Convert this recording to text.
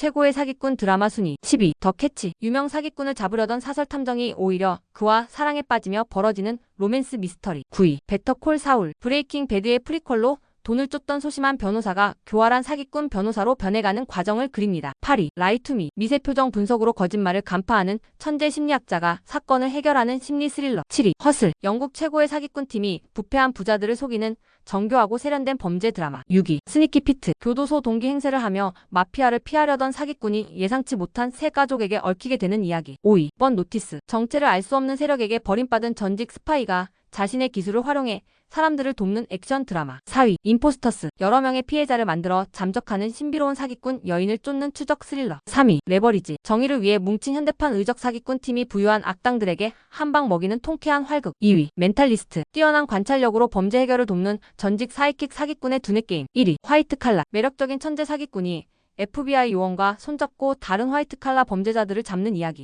최고의 사기꾼 드라마 순위 12. 더 캐치 유명 사기꾼을 잡으려던 사설 탐정이 오히려 그와 사랑에 빠지며 벌어지는 로맨스 미스터리 9위. 베터 콜 사울 브레이킹 배드의 프리퀄로 돈을 쫓던 소심한 변호사가 교활한 사기꾼 변호사로 변해가는 과정을 그립니다. 8위. 라이투미 미세 표정 분석으로 거짓말을 간파하는 천재 심리학자가 사건을 해결하는 심리 스릴러 7위. 허슬 영국 최고의 사기꾼 팀이 부패한 부자들을 속이는 정교하고 세련된 범죄 드라마 6위. 스니키 피트 교도소 동기 행세를 하며 마피아를 피하려던 사기꾼이 예상치 못한 세 가족에게 얽히게 되는 이야기 5위. 번 노티스 정체를 알 수 없는 세력에게 버림받은 전직 스파이가 자신의 기술을 활용해 사람들을 돕는 액션 드라마. 4위. 임포스터스. 여러 명의 피해자를 만들어 잠적하는 신비로운 사기꾼 여인을 쫓는 추적 스릴러. 3위. 레버리지. 정의를 위해 뭉친 현대판 의적 사기꾼 팀이 부유한 악당들에게 한방 먹이는 통쾌한 활극. 2위. 멘탈리스트. 뛰어난 관찰력으로 범죄 해결을 돕는 전직 사이킥 사기꾼의 두뇌 게임. 1위. 화이트 칼라. 매력적인 천재 사기꾼이 FBI 요원과 손잡고 다른 화이트 칼라 범죄자들을 잡는 이야기